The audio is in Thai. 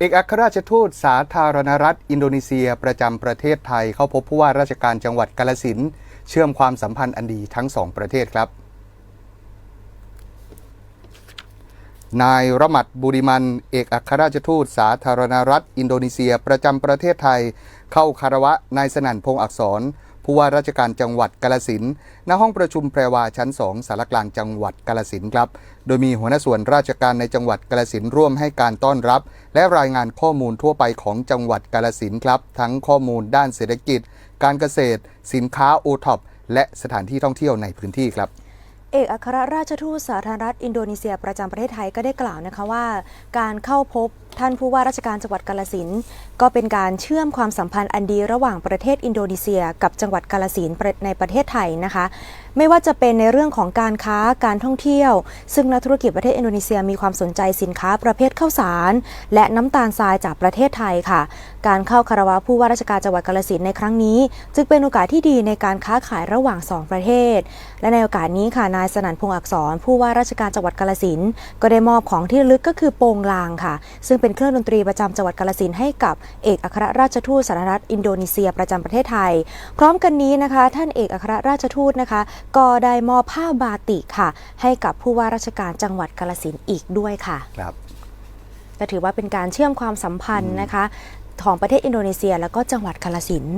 เอกอัครราชทูตสาธารณรัฐ อินโดนีเซียประจำประเทศไทย เข้าพบผู้ว่าราชการจังหวัดกาลสินเชื่อมความสัมพันธ์อันดีทั้งสองประเทศครับ นายระมัดบุริมัน เอกอัครราชทูตสาธารณรัฐ อินโดนีเซียประจำประเทศไทย เข้าคารวะนายสนั่นพงษ์อักษร ผู้ว่าราชการจังหวัดกาลสินณห้องประชุมแพรวาชั้น 2สารกลางจังหวัดกาลสินครับ โดยมีหัวหน้าส่วนราชการในจังหวัดกาลสินร่วมให้การต้อนรับ และรายงานข้อมูลทั่วไปของจังหวัดกาลสินครับ ทั้งข้อมูลด้านเศรษฐกิจ การเกษตร สินค้าโอท็อปและสถานที่ท่องเที่ยวในพื้นที่ครับเอกอัครราชทูตสาธารณรัฐอินโดนีเซียประจำประเทศไทยก็ได้กล่าวนะคะว่า การเข้าพบ ท่านผู้ว่าราชการจังหวัดกาลสินก็เป็นการเชื่อมความสัมพันธ์อันดีระหว่างประเทศอินโดนีเซีย กับจังหวัดกาลสินในประเทศไทยนะคะ ไม่ว่าจะเป็นในเรื่องของการค้าการท่องเที่ยว ซึ่งนักธุรกิจประเทศอินโดนีเซียมีความสนใจสินค้าประเภทข้าวสาร และน้ำตาลทรายจากประเทศไทยค่ะ การเข้าคารวะผู้ว่าราชการจังหวัดกาลสินในครั้งนี้ จึงเป็นโอกาสที่ดีในการค้าขายระหว่างสองประเทศ และในโอกาสนี้ค่ะนายสนั่นพงษ์อักษร ผู้ว่าราชการจังหวัดกาลสินก็ได้มอบของที่ลึกก็คือโปงลางค่ะ ซึ่งเป็นเครื่องดนตรีประจำจังหวัดกาลสินธุ์ให้กับเอกอัครราชทูตสาธารณรัฐอินโดนีเซียประจำประเทศไทย พร้อมกันนี้นะคะ ท่านเอกอัครราชทูตนะคะ ก็ได้มอบผ้าบาติกค่ะ ให้กับผู้ว่าราชการจังหวัดกาลสินธุ์อีกด้วยค่ะครับก็ถือว่าเป็นการเชื่อมความสัมพันธ์นะคะ ของประเทศอินโดนีเซีย แล้วก็จังหวัดกาลสินธุ์